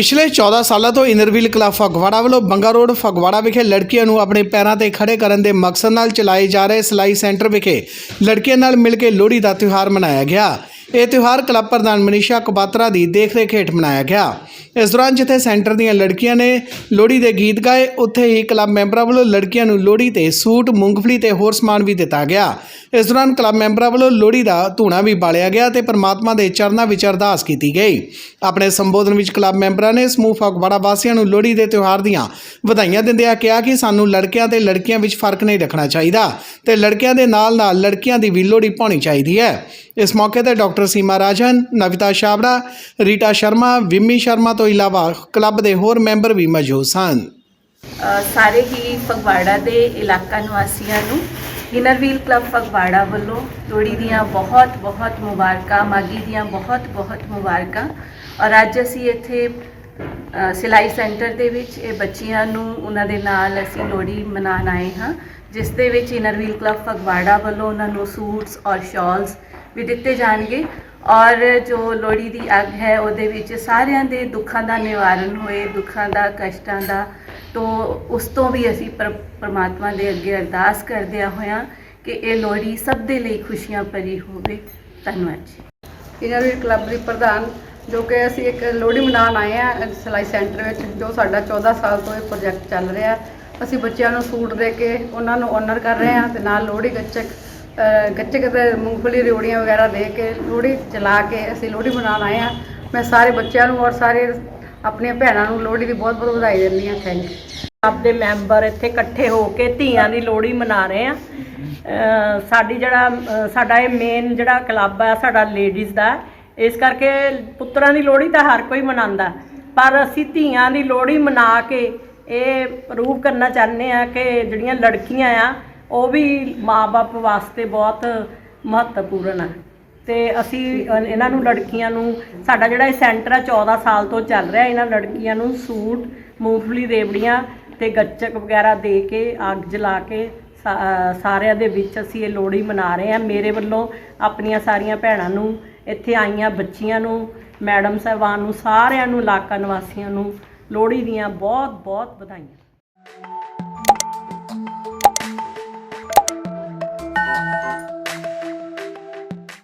ਪਿਛਲੇ 14 ਸਾਲਾਂ ਤੋਂ ਇਨਰਵੀਲ ਕਲੱਬ ਫਗਵਾੜਾ ਵੱਲੋਂ ਬੰਗਾ ਰੋਡ ਫਗਵਾੜਾ ਵਿਖੇ ਲੜਕੀਆਂ ਨੂੰ ਆਪਣੇ ਪੈਰਾਂ ਤੇ ਖੜੇ ਕਰਨ ਦੇ ਮਕਸਦ ਨਾਲ ਚਲਾਏ ਜਾ ਰਹੇ ਸਿਲਾਈ ਸੈਂਟਰ ਵਿਖੇ ਲੜਕੀਆਂ ਨਾਲ ਮਿਲ ਕੇ ਲੋਹੜੀ ਦਾ ਤਿਉਹਾਰ ਮਨਾਇਆ ਗਿਆ। ਇਹ ਤਿਉਹਾਰ ਕਲੱਬ ਪ੍ਰਧਾਨ ਮਨੀਸ਼ਾ ਕਬਾਤਰਾ ਦੀ ਦੇਖਰੇਖ ਹੇਠ ਮਨਾਇਆ ਗਿਆ। ਇਸ ਦੌਰਾਨ ਜਿੱਥੇ ਸੈਂਟਰ ਦੀਆਂ ਲੜਕੀਆਂ ਨੇ ਲੋਹੜੀ ਦੇ ਗੀਤ ਗਾਏ, ਉੱਥੇ ਹੀ ਕਲੱਬ ਮੈਂਬਰਾਂ ਵੱਲੋਂ ਲੜਕੀਆਂ ਨੂੰ ਲੋਹੜੀ ਤੇ ਸੂਟ, ਮੂੰਗਫਲੀ ਤੇ ਹੋਰ ਸਮਾਨ ਵੀ ਦਿੱਤਾ ਗਿਆ। ਇਸ ਦੌਰਾਨ ਕਲੱਬ ਮੈਂਬਰਾਂ ਵੱਲੋਂ ਲੋਹੜੀ ਦਾ ਧੂਣਾ ਵੀ ਬਾਲਿਆ ਗਿਆ ਤੇ ਪਰਮਾਤਮਾ ਦੇ ਚਰਨਾਂ ਵਿੱਚ ਅਰਦਾਸ ਕੀਤੀ ਗਈ। ਆਪਣੇ ਸੰਬੋਧਨ ਵਿੱਚ ਕਲੱਬ ਮੈਂਬਰਾਂ ਨੇ ਸਮੂਹ ਫਗਵਾੜਾ ਵਾਸੀਆਂ ਨੂੰ ਲੋਹੜੀ ਦੇ ਤਿਉਹਾਰ ਦੀਆਂ ਵਧਾਈਆਂ ਦਿੰਦਿਆਂ ਕਿਹਾ ਕਿ ਸਾਨੂੰ ਲੜਕਿਆਂ ਤੇ ਲੜਕੀਆਂ ਵਿੱਚ ਫ਼ਰਕ ਨਹੀਂ ਰੱਖਣਾ ਚਾਹੀਦਾ ਤੇ ਲੜਕਿਆਂ ਦੇ ਨਾਲ ਨਾਲ ਲੜਕੀਆਂ ਦੀ ਵੀ ਲੋਹੜੀ ਪਾਉਣੀ ਚਾਹੀਦੀ ਹੈ। ਇਸ ਮੌਕੇ ਤੇ ਡਾਕਟਰ ਸੀਮਾ ਰਾਜਨ, ਨਵਿਤਾ ਛਾਬੜਾ, ਰੀਟਾ ਸ਼ਰਮਾ, ਵਿਮੀ ਸ਼ਰਮਾ ਤੋਂ ਇਲਾਵਾ ਕਲੱਬ ਦੇ ਹੋਰ ਮੈਂਬਰ ਵੀ ਮੌਜੂਦ ਸਨ। ਸਾਰੇ ਹੀ ਫਗਵਾੜਾ ਦੇ ਇਲਾਕਾ ਨਿਵਾਸੀਆਂ ਨੂੰ ਇਨਰ ਵੀਲ ਕਲੱਬ ਫਗਵਾੜਾ ਵੱਲੋਂ ਲੋਹੜੀ ਦੀਆਂ ਬਹੁਤ ਬਹੁਤ ਮੁਬਾਰਕਾਂ ਮਾਗੀ ਦੀਆਂ ਬਹੁਤ ਬਹੁਤ ਮੁਬਾਰਕਾਂ। ਔਰ ਅੱਜ ਅਸੀਂ ਇੱਥੇ ਸਿਲਾਈ ਸੈਂਟਰ ਦੇ ਵਿੱਚ ਇਹ ਬੱਚੀਆਂ ਨੂੰ ਉਹਨਾਂ ਦੇ ਨਾਲ ਅਸੀਂ ਲੋਹੜੀ ਮਨਾਉਣ ਆਏ ਹਾਂ, ਜਿਸ ਦੇ ਵਿੱਚ ਇਨਰ ਵੀਲ ਕਲੱਬ ਫਗਵਾੜਾ ਵੱਲੋਂ ਉਹਨਾਂ ਨੂੰ ਸੂਟਸ ਔਰ ਸ਼ਾਲਸ ਵੀ ਦਿੱਤੇ ਜਾਣਗੇ। ਔਰ ਜੋ ਲੋਹੜੀ ਦੀ ਅੱਗ ਹੈ, ਉਹਦੇ ਵਿੱਚ ਸਾਰਿਆਂ ਦੇ ਦੁੱਖਾਂ ਦਾ ਨਿਵਾਰਨ ਹੋਏ, ਦੁੱਖਾਂ ਦਾ, ਕਸ਼ਟਾਂ ਦਾ। ਤੋਂ ਉਸ ਤੋਂ ਵੀ ਅਸੀਂ ਪਰਮਾਤਮਾ ਦੇ ਅੱਗੇ ਅਰਦਾਸ ਕਰਦਿਆਂ ਹੋਇਆਂ ਕਿ ਇਹ ਲੋਹੜੀ ਸਭ ਦੇ ਲਈ ਖੁਸ਼ੀਆਂ ਭਰੀ ਹੋਵੇ। ਧੰਨਵਾਦ ਜੀ। ਇਹਨਾਂ ਦੇ ਕਲੱਬ ਦੀ ਪ੍ਰਧਾਨ, ਜੋ ਕਿ ਅਸੀਂ ਇੱਕ ਲੋਹੜੀ ਮਨਾਉਣ ਆਏ ਆ ਸਿਲਾਈ ਸੈਂਟਰ ਵਿੱਚ, ਜੋ ਸਾਡਾ 14 ਸਾਲ ਤੋਂ ਇਹ ਪ੍ਰੋਜੈਕਟ ਚੱਲ ਰਿਹਾ। ਅਸੀਂ ਬੱਚਿਆਂ ਨੂੰ ਸੂਟ ਦੇ ਕੇ ਉਹਨਾਂ ਨੂੰ ਓਨਰ ਕਰ ਰਹੇ ਹਾਂ ਤੇ ਨਾਲ ਲੋਹੜੀ ਗੱਚਕ ਅ, ਗੱਚਕ ਮੂੰਗਫਲੀ ਰਿਉੜੀਆਂ ਵਗੈਰਾ ਦੇ ਕੇ ਲੋਹੜੀ ਚਲਾ ਕੇ ਅਸੀਂ ਲੋਹੜੀ ਮਨਾਉਣ ਆਏ ਹਾਂ। ਮੈਂ ਸਾਰੇ ਬੱਚਿਆਂ ਨੂੰ ਔਰ ਸਾਰੇ ਆਪਣੀਆਂ ਭੈਣਾਂ ਨੂੰ ਲੋਹੜੀ ਦੀ ਬਹੁਤ ਬਹੁਤ ਵਧਾਈ ਦਿੰਦੀ ਹਾਂ। ਥੈਂਕ ਯੂ ਆਪਦੇ ਮੈਂਬਰ ਇੱਥੇ ਇਕੱਠੇ ਹੋ ਕੇ ਧੀਆਂ ਦੀ ਲੋਹੜੀ ਮਨਾ ਰਹੇ ਆ ਸਾਡੀ ਜਿਹੜਾ ਸਾਡਾ ਇਹ ਮੇਨ ਜਿਹੜਾ ਕਲੱਬ ਆ ਸਾਡਾ ਲੇਡੀਜ਼ ਦਾ ਇਸ ਕਰਕੇ ਪੁੱਤਰਾਂ ਦੀ ਲੋਹੜੀ ਤਾਂ ਹਰ ਕੋਈ ਮਨਾਉਂਦਾ। ਪਰ ਅਸੀਂ ਧੀਆਂ ਦੀ ਲੋਹੜੀ ਮਨਾ ਕੇ ਇਹ ਪ੍ਰੂਵ ਕਰਨਾ ਚਾਹੁੰਦੇ ਆ ਕਿ ਜਿਹੜੀਆਂ ਲੜਕੀਆਂ ਆ ਉਹ ਵੀ ਮਾਪੇ ਵਾਸਤੇ ਬਹੁਤ ਮਹੱਤਵਪੂਰਨ ਆ। ਤੇ ਅਸੀਂ ਇਹਨਾਂ ਨੂੰ ਲੜਕੀਆਂ ਨੂੰ, ਸਾਡਾ ਜਿਹੜਾ ਇਹ ਸੈਂਟਰ ਆ 14 ਸਾਲ ਤੋਂ ਚੱਲ ਰਿਹਾ, ਇਹਨਾਂ ਲੜਕੀਆਂ ਨੂੰ ਸੂਟ, ਮੂੰਗਫਲੀ, ਰੇਵੜੀਆਂ ਤੇ ਗੱਚਕ ਵਗੈਰਾ ਦੇ ਕੇ, ਅੱਗ ਜਲਾ ਕੇ ਸਾ- ਸਾਰਿਆਂ ਦੇ ਵਿੱਚ ਅਸੀਂ ਇਹ ਲੋਹੜੀ ਮਨਾ ਰਹੇ ਹਾਂ। ਮੇਰੇ ਵੱਲੋਂ ਆਪਣੀਆਂ ਸਾਰੀਆਂ ਭੈਣਾਂ ਨੂੰ, ਇੱਥੇ ਆਈਆਂ ਬੱਚੀਆਂ ਨੂੰ, ਮੈਡਮ ਸਾਹਿਬਾਨ ਨੂੰ, ਸਾਰਿਆਂ ਨੂੰ, ਇਲਾਕਾ ਨਿਵਾਸੀਆਂ ਨੂੰ ਲੋਹੜੀ ਦੀਆਂ ਬਹੁਤ ਬਹੁਤ ਵਧਾਈਆਂ।